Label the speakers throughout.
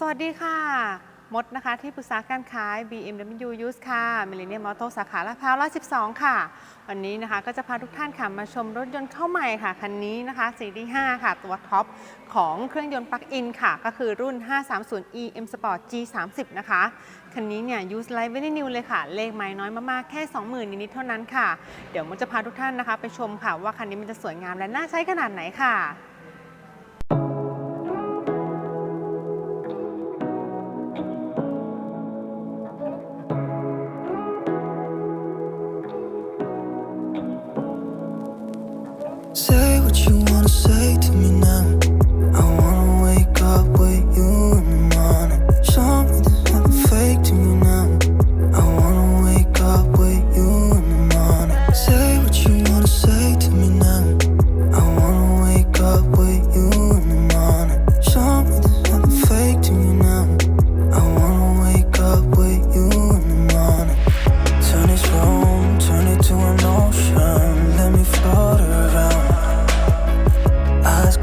Speaker 1: สวัสดีค่ะ มดนะคะ ที่ปรึกษาการขาย BMW Used ค่ะ Millennium Auto สาขาลาดพร้าว112ค่ะ วันนี้นะคะก็จะพาทุกท่านค่ะมาชมรถยนต์เข้าใหม่ค่ะ คันนี้นะคะสีดี5ค่ะ ตัวท็อปของเครื่องยนต์ปลั๊กอินค่ะ ก็คือรุ่น 530e M Sport G30 นะคะ คันนี้เนี่ย use life very new เลยค่ะ เลขไม้น้อยมากๆ แค่ 20,000 นิดๆเท่านั้นค่ะ เดี๋ยวมดจะพาทุกท่านนะคะ ไปชมค่ะว่าคันนี้มันจะสวยงามและน่าใช้ขนาดไหนค่ะ
Speaker 2: Say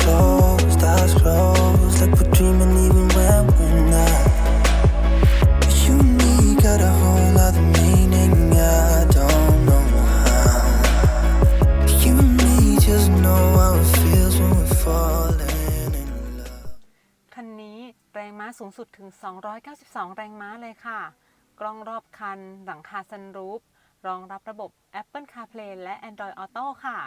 Speaker 2: closed, eyes closed, like we're dreaming even when we're not. You and me got a whole other meaning, I don't know how. You and me just know how it feels when we're falling in love.
Speaker 1: คันนี้แรงม้าสูงสุดถึง 292 แรงม้าเลยค่ะ กล้องรอบคัน หลังคาซันรูฟ รองรับระบบ Apple CarPlay และ Android Auto ค่ะ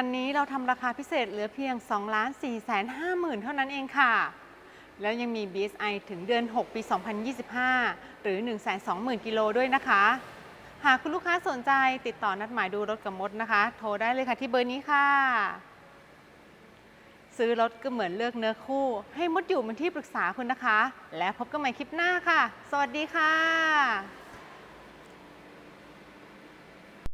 Speaker 1: คันนี้เราทำราคาพิเศษเหลือเพียง 2 4 5 0 0 0 0 เท่านั้นเองค่ะ แล้วยังมี BSI ถึงเดือน 6 ปี 2025 หรือ 120,000 กิโลด้วยนะคะ หากคุณลูกค้าสนใจติดต่อนัดหมายดูรถกับมดนะคะ โทรได้เลยค่ะที่เบอร์นี้ค่ะ ซื้อรถก็เหมือนเลือกเนื้อคู่ ให้มดอยู่เป็นที่ปรึกษาคุณนะคะ และพบกันใหม่คลิปหน้าค่ะ สวัสดีค่ะ